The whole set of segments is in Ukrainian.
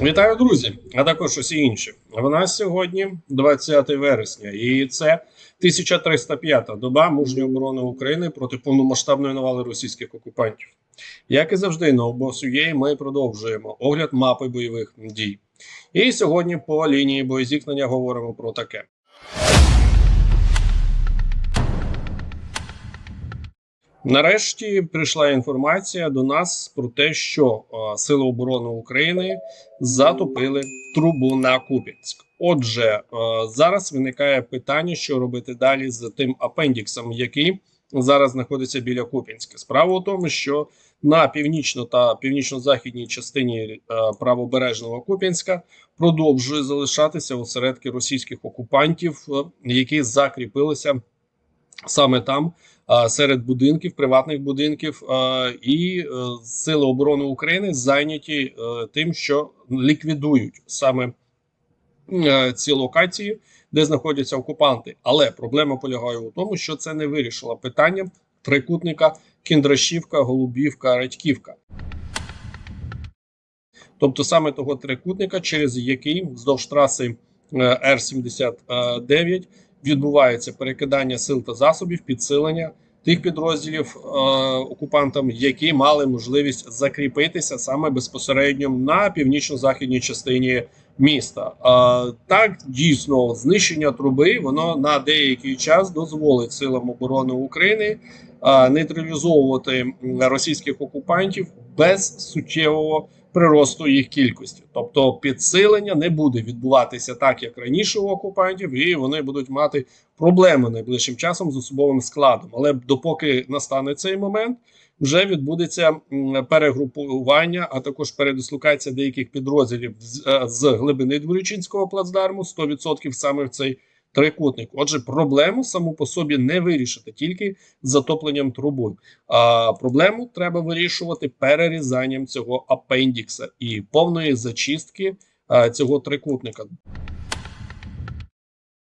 Вітаю, друзі, а також усі інші. В нас сьогодні 20 вересня, і це 1305-та доба мужньої оборони України проти повномасштабної навали російських окупантів. Як і завжди, на обосує ми продовжуємо огляд мапи бойових дій. І сьогодні по лінії боєзіткнення говоримо про таке. Нарешті прийшла інформація до нас про те, що е, Сили оборони України затопили трубу на Куп'янськ. Отже, е, зараз виникає питання, що робити далі з тим апендіксом, який зараз знаходиться біля Куп'янська. Справа в тому, що на північно та північно-західній частині е, правобережного Куп'янська продовжує залишатися осередки російських окупантів, які закріпилися саме там. Серед будинків, приватних будинків, і е, сили оборони України зайняті е, тим, що ліквідують саме е, ці локації, де знаходяться окупанти. Але проблема полягає у тому, що це не вирішило питання трикутника Кіндрашівка, Голубівка, Радьківка. Тобто саме того трикутника, через який вздовж траси е, Р-79 відбувається перекидання сил та засобів, підсилення тих підрозділів е, окупантам, які мали можливість закріпитися саме безпосередньо на північно-західній частині міста. Е, так дійсно знищення труби воно на деякий час дозволить силам оборони України е, нейтралізовувати російських окупантів без суттєвого приросту їх кількості. Тобто підсилення не буде відбуватися так, як раніше у окупантів, і вони будуть мати проблеми найближчим часом з особовим складом. Але допоки настане цей момент, вже відбудеться перегрупування, а також передислокація деяких підрозділів з, е, з глибини Дворічинського плацдарму 100% саме в цей трикутник. Отже, проблему саму по собі не вирішити тільки затопленням труби. А проблему треба вирішувати перерізанням цього апендікса і повної зачистки а, цього трикутника.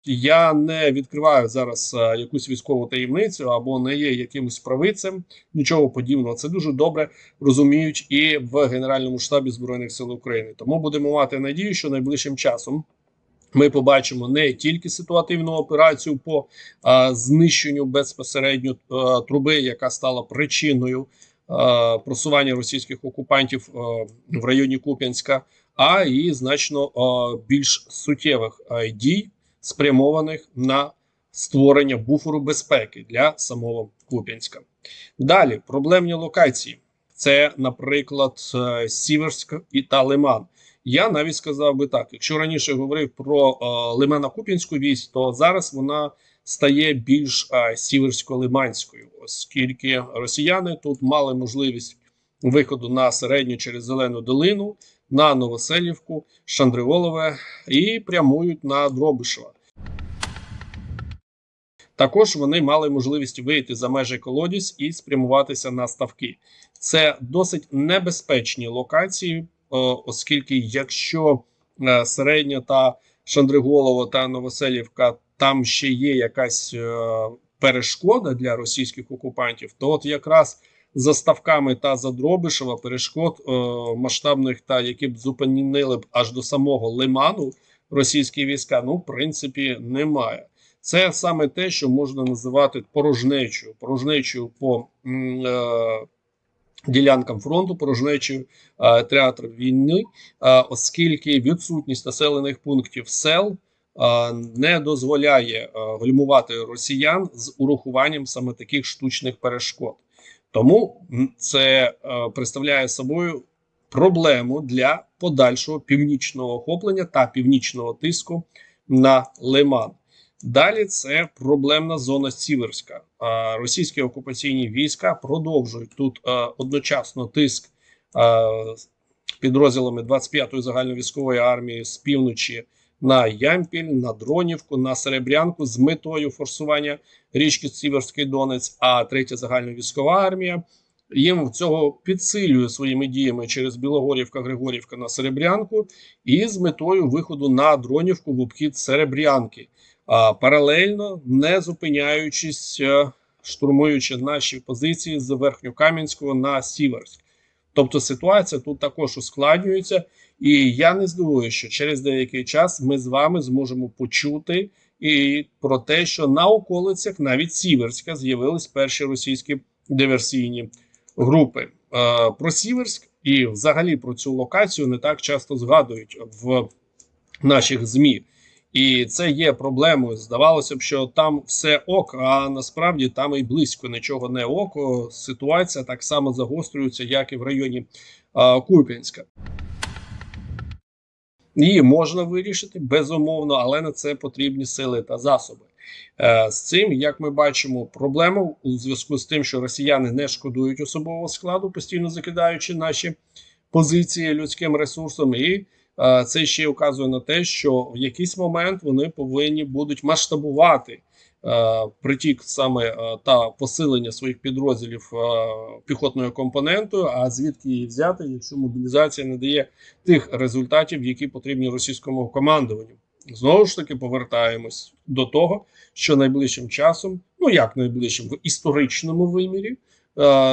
Я не відкриваю зараз а, якусь військову таємницю або не є якимось правицем, нічого подібного. Це дуже добре розуміють і в Генеральному штабі Збройних сил України. Тому будемо мати надію, що найближчим часом ми побачимо не тільки ситуативну операцію по а, знищенню безпосередньо а, труби, яка стала причиною а, просування російських окупантів а, в районі Куп'янська, а і значно а, більш суттєвих а, дій, спрямованих на створення буферу безпеки для самого Куп'янська. Далі проблемні локації. Це, наприклад, е, Сіверськ і та Лиман. Я навіть сказав би так: якщо раніше говорив про е, Лимана Куп'янську вісь, то зараз вона стає більш е, сіверсько-лиманською, оскільки росіяни тут мали можливість виходу на середню через зелену долину, на Новоселівку, Шандриголове і прямують на Дробишева. Також вони мали можливість вийти за межі колодязь і спрямуватися на ставки. Це досить небезпечні локації, оскільки якщо е, середня та Шандриголово та Новоселівка там ще є якась е, перешкода для російських окупантів, то от якраз за ставками та за Дробишева перешкод е, масштабних та які б зупинили б аж до самого Лиману російські війська, ну в принципі немає. Це саме те, що можна називати порожнечою, порожнечою по е, ділянкам фронту, порожнечою е, театру війни, е, оскільки відсутність населених пунктів сел е, не дозволяє гальмувати росіян з урахуванням саме таких штучних перешкод. Тому це представляє собою проблему для подальшого північного охоплення та північного тиску на Лиман. Далі це проблемна зона Сіверська. Російські окупаційні війська продовжують тут одночасно тиск підрозділами 25-ї загальновійськової армії з півночі на Ямпіль, на Дронівку, на Серебрянку з метою форсування річки Сіверський Донець. А третя загальновійськова армія їм цього підсилює своїми діями через Білогорівка, Григорівка на Серебрянку і з метою виходу на Дронівку в обхід Серебрянки паралельно не зупиняючись, е, штурмуючи наші позиції з Верхньокам'янського на Сіверськ. Тобто ситуація тут також ускладнюється, і я не здивуюся, що через деякий час ми з вами зможемо почути і про те, що на околицях навіть Сіверська з'явились перші російські диверсійні групи. Е, Про Сіверськ і взагалі про цю локацію не так часто згадують в наших ЗМІ. І це є проблемою. Здавалося б, що там все ок, а насправді там і близько нічого не ок. Ситуація так само загострюється, як і в районі а, Куп'янська. Її можна вирішити безумовно, але на це потрібні сили та засоби. Е, з цим, як ми бачимо, проблему у зв'язку з тим, що росіяни не шкодують особового складу, постійно закидаючи наші позиції людським ресурсом, і це ще й указує на те, що в якийсь момент вони повинні будуть масштабувати е, притік саме е, та посилення своїх підрозділів е, піхотною компонентою. А звідки її взяти, якщо мобілізація не дає тих результатів, які потрібні російському командуванню? Знову ж таки повертаємось до того, що найближчим часом, ну як найближчим в історичному вимірі, е,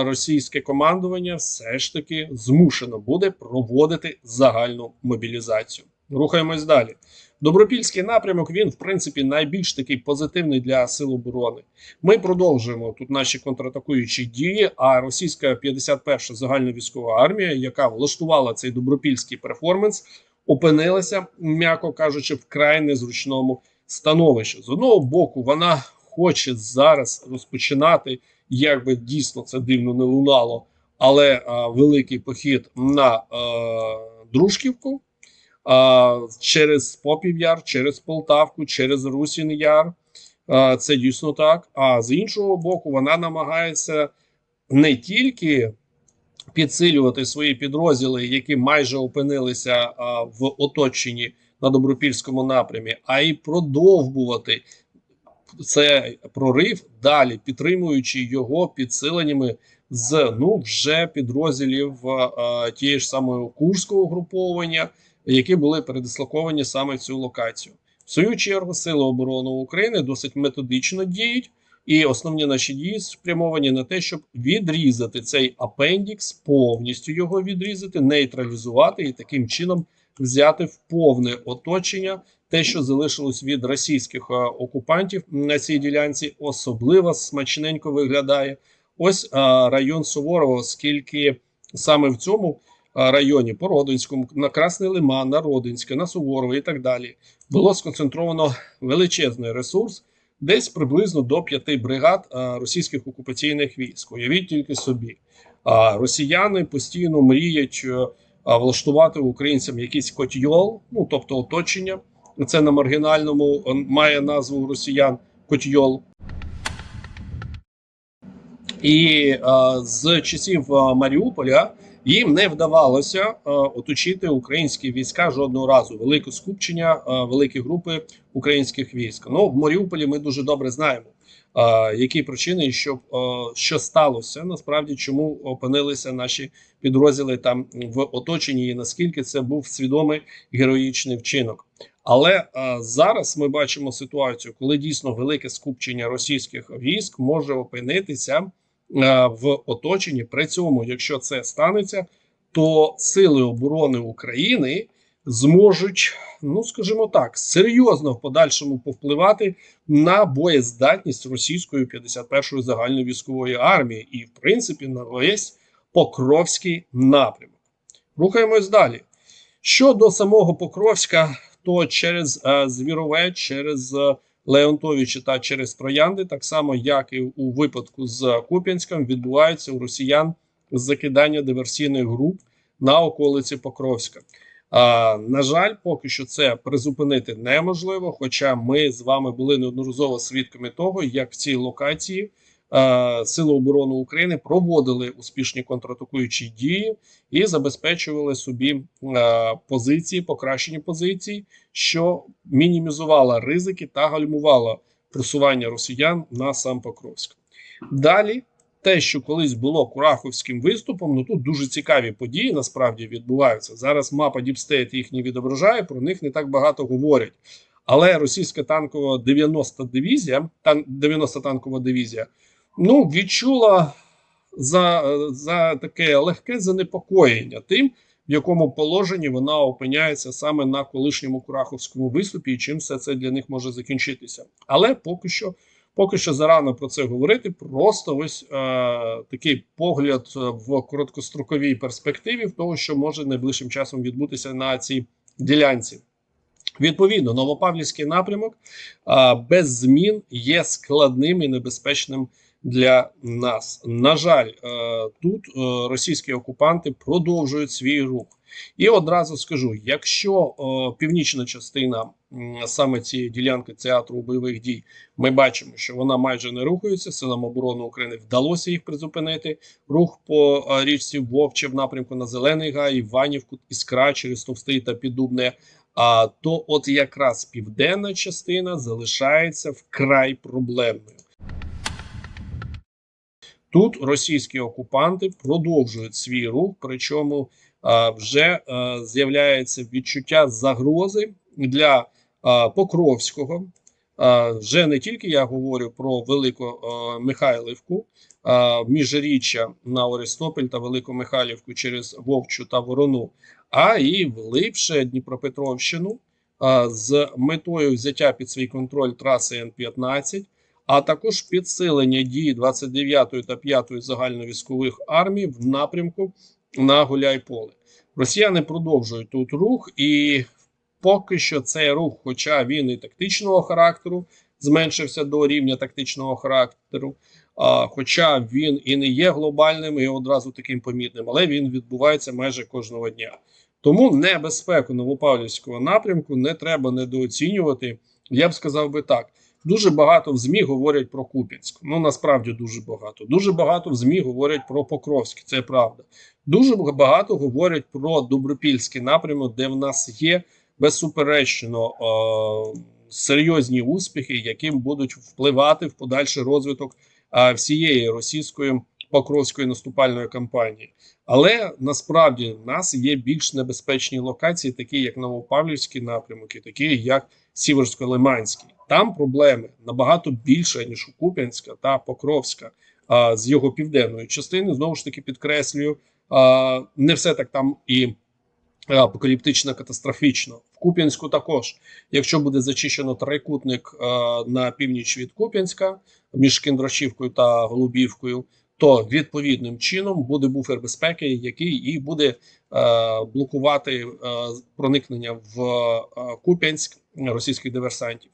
російське командування все ж таки змушено буде проводити загальну мобілізацію. Рухаємось далі. Добропільський напрямок він, в принципі, найбільш такий позитивний для сил оборони. Ми продовжуємо тут наші контратакуючі дії. А російська 51-ша загальна військова армія, яка влаштувала цей добропільський перформанс, опинилася, м'яко кажучи, в край незручному становищі. З одного боку, вона хоче зараз розпочинати, як би дійсно це дивно не лунало, але а, великий похід на а, Дружківку а, через Попів'яр, через Полтавку, через Русін Яр. А, це дійсно так. А з іншого боку, вона намагається не тільки підсилювати свої підрозділи, які майже опинилися а, в оточенні на добропільському напрямі, а й продовбувати цей прорив далі, підтримуючи його підсиленнями з ну вже підрозділів а, тієї ж самої курського угруповання, які були передислоковані саме в цю локацію. В свою чергу сили оборони України досить методично діють. І основні наші дії спрямовані на те, щоб відрізати цей апендікс, повністю його відрізати, нейтралізувати і таким чином взяти в повне оточення те, що залишилось від російських окупантів на цій ділянці, особливо смачненько виглядає ось а, район Суворова, оскільки саме в цьому районі по Родинському, на Красний Лиман, на Родинське, на Суворове і так далі, було сконцентровано величезний ресурс десь приблизно до п'яти бригад а, російських окупаційних військ. Уявіть тільки собі. А росіяни постійно мріють а, влаштувати українцям якийсь котьйол, ну тобто оточення. Це на маргінальному має назву росіян котьйол. І е, з часів Маріуполя їм не вдавалося е, оточити українські війська жодного разу. Велике скупчення, е, великі групи українських військ. Ну в Маріуполі ми дуже добре знаємо, які причини, що, що сталося. Насправді, чому опинилися наші підрозділи там в оточенні, і наскільки це був свідомий героїчний вчинок. Але зараз ми бачимо ситуацію, коли дійсно велике скупчення російських військ може опинитися в оточенні. При цьому, якщо це станеться, то сили оборони України зможуть, ну скажімо так, серйозно в подальшому повпливати на боєздатність російської 51-ї загальної військової армії, і в принципі на весь Покровський напрямок. Рухаємось далі. Щодо самого Покровська, то через е, Звірове, через е, Леонтовичі та через Троянди, так само як і у випадку з Куп'янськом, відбуваються у росіян закидання диверсійних груп на околиці Покровська. На жаль, поки що це призупинити неможливо. Хоча ми з вами були неодноразово свідками того, як в цій локації Сили оборони України проводили успішні контратакуючі дії і забезпечували собі позиції, покращені позиції, що мінімізувало ризики та гальмувало просування росіян на сам Покровськ. Далі те, що колись було Кураховським виступом, ну тут дуже цікаві події насправді відбуваються. Зараз мапа Діпстейт їх не відображає, про них не так багато говорять. Але російська танкова 90 дивізія, тан 90 танкова дивізія, ну відчула за, за таке легке занепокоєння тим, в якому положенні вона опиняється саме на колишньому Кураховському виступі, і чим все це для них може закінчитися. Але поки що. Поки що зарано про це говорити. Просто ось е, такий погляд в короткостроковій перспективі в того, що може найближчим часом відбутися на цій ділянці. Відповідно, Новопавлівський напрямок е, без змін є складним і небезпечним для нас. На жаль, е, тут е, російські окупанти продовжують свій рух. І одразу скажу: якщо е, північна частина м, саме цієї ділянки театру бойових дій, ми бачимо, що вона майже не рухається. Силам оборони України вдалося їх призупинити. Рух по е, річці Вовче в напрямку на Зелений Гай, Іванівку, Іскра через Товстий та Піддубне. А то, от якраз південна частина залишається вкрай проблемною. Тут російські окупанти продовжують свій рух, причому вже з'являється відчуття загрози для Покровського. Вже не тільки я говорю про Велику Михайлівку, міжріччя на Орестопіль та Велику Михайлівку через Вовчу та Ворону, а і глибше Дніпропетровщину з метою взяття під свій контроль траси Н-15 а також підсилення дії 29-ї та 5-ї загальновійськових армій в напрямку на Гуляйполе. Росіяни продовжують тут рух, і поки що цей рух, хоча він і тактичного характеру, зменшився до рівня тактичного характеру. А, Хоча він і не є глобальним і одразу таким помітним, але він відбувається майже кожного дня. Тому небезпеку Новопавлівського напрямку не треба недооцінювати. Я б сказав би так. Дуже багато в ЗМІ говорять про Куп'янськ. Ну насправді дуже багато. Дуже багато в ЗМІ говорять про Покровськ, це правда. Дуже багато говорять про Добропільський напрямок, де в нас є безсуперечно е серйозні успіхи, яким будуть впливати в подальший розвиток е всієї російської покровської наступальної кампанії. Але насправді в нас є більш небезпечні локації, такі як Новопавлівський напрямок, і такі як Сіверсько-Лиманський. Там проблеми набагато більше ніж у Куп'янська та Покровська а, з його південної частини. Знову ж таки підкреслюю, а, не все так там і апокаліптично катастрофічно. В Куп'янську також, якщо буде зачищено трикутник а, на північ від Куп'янська між Кіндрашівкою та Голубівкою, то відповідним чином буде буфер безпеки, який і буде е, блокувати е, проникнення в е, Куп'янськ російських диверсантів.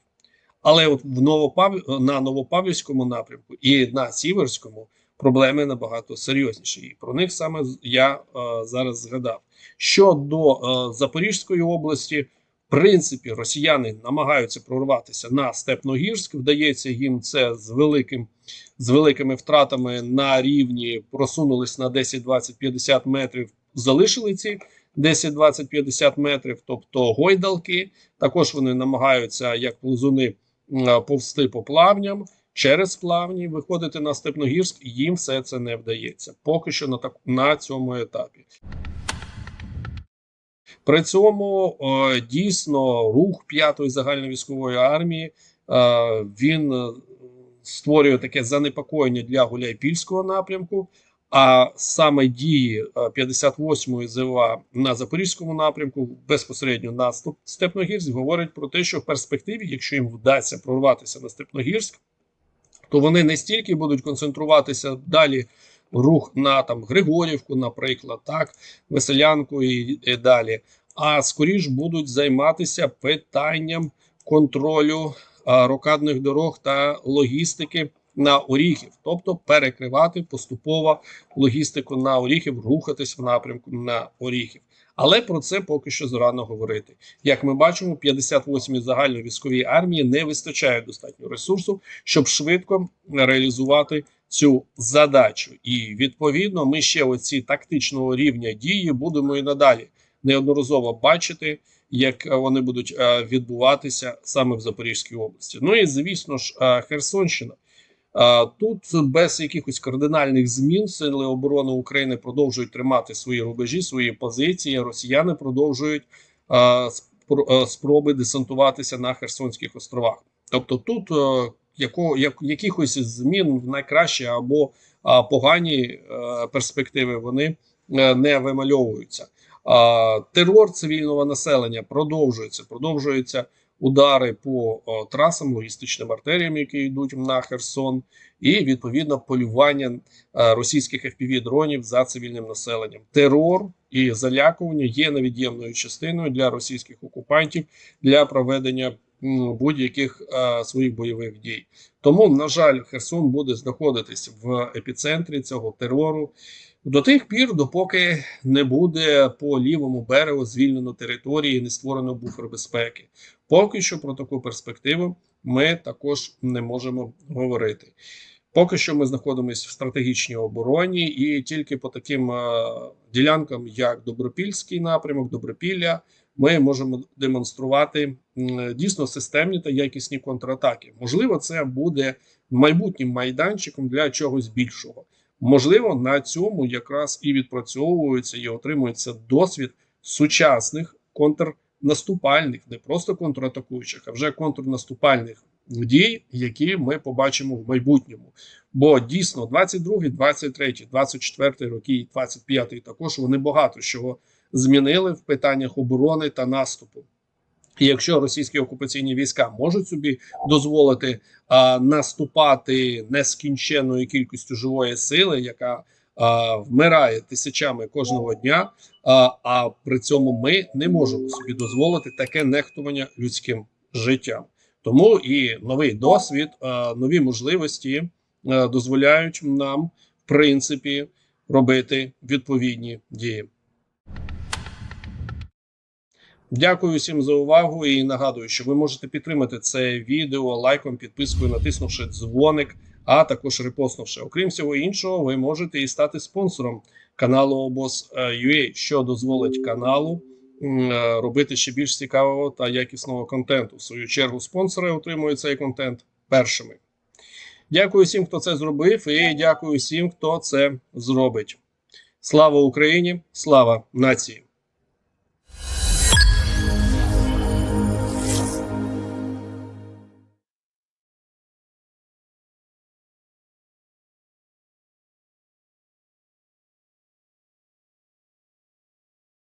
Але от в Новопав... на Новопавлівському напрямку і на Сіверському проблеми набагато серйозніші. І про них саме я е, зараз згадав. Щодо е, Запорізької області, принципі, росіяни намагаються прорватися на Степногірськ. Вдається їм це з великим з великими втратами на рівні просунулись на 10, 20, 50 метрів. Залишили ці 10, 20, 50 метрів, тобто гойдалки. Також вони намагаються як плазуни повсти по плавням через плавні, виходити на Степногірськ. Їм все це не вдається. Поки що на так на цьому етапі. При цьому дійсно рух п'ятої загальновійськової армії він створює таке занепокоєння для Гуляйпільського напрямку. А саме дії 58-ї ЗВА на Запорізькому напрямку безпосередньо на Степногірськ говорять про те, що в перспективі, якщо їм вдасться прорватися на Степногірськ, то вони не стільки будуть концентруватися далі рух на там Григорівку, наприклад, так, Веселянку і, і далі, а скоріш будуть займатися питанням контролю а, рокадних дорог та логістики на Оріхів, тобто перекривати поступово логістику на Оріхів, рухатись в напрямку на Оріхів. Але про це поки що зарано говорити. Як ми бачимо, 58-й загальновійськовій армії не вистачає достатньо ресурсу, щоб швидко реалізувати цю задачу. І відповідно, ми ще оці тактичного рівня дії будемо і надалі неодноразово бачити, як вони будуть відбуватися саме в Запорізькій області. Ну і звісно ж, Херсонщина. Тут без якихось кардинальних змін сили оборони України продовжують тримати свої рубежі, свої позиції. Росіяни продовжують спроби десантуватися на Херсонських островах. Тобто, тут яко, як, якихось змін в найкращі або а, погані е, перспективи вони е, не вимальовуються. А, терор цивільного населення продовжується. Продовжуються удари по о, трасам, логістичним артеріям, які йдуть на Херсон, і відповідно полювання е, російських fpv дронів за цивільним населенням. Терор і залякування є невід'ємною частиною для російських окупантів для проведення будь-яких е, своїх бойових дій. Тому, на жаль, Херсон буде знаходитись в епіцентрі цього терору до тих пір, допоки не буде по лівому берегу звільнено території, не створено буфер безпеки. Поки що про таку перспективу ми також не можемо говорити. Поки що ми знаходимося в стратегічній обороні, і тільки по таким е, ділянкам, як Добропільський напрямок, Добропілля, ми можемо демонструвати дійсно системні та якісні контратаки. Можливо, це буде майбутнім майданчиком для чогось більшого. Можливо, на цьому якраз і відпрацьовується і отримується досвід сучасних контрнаступальних, не просто контратакуючих, а вже контрнаступальних дій, які ми побачимо в майбутньому. Бо дійсно 22, 23, 24 роки і 25 також вони багато чого змінили в питаннях оборони та наступу. І якщо російські окупаційні війська можуть собі дозволити а, наступати нескінченною кількістю живої сили, яка а, вмирає тисячами кожного дня, а, а при цьому ми не можемо собі дозволити таке нехтування людським життям. Тому і новий досвід, а, нові можливості а, дозволяють нам, в принципі, робити відповідні дії. Дякую всім за увагу і нагадую, що ви можете підтримати це відео лайком, підпискою, натиснувши дзвоник, а також репостнувши. Окрім всього іншого, ви можете і стати спонсором каналу Обоз.ua, що дозволить каналу е, робити ще більш цікавого та якісного контенту. В свою чергу спонсори отримують цей контент першими. Дякую всім, хто це зробив, і дякую всім, хто це зробить. Слава Україні! Слава нації!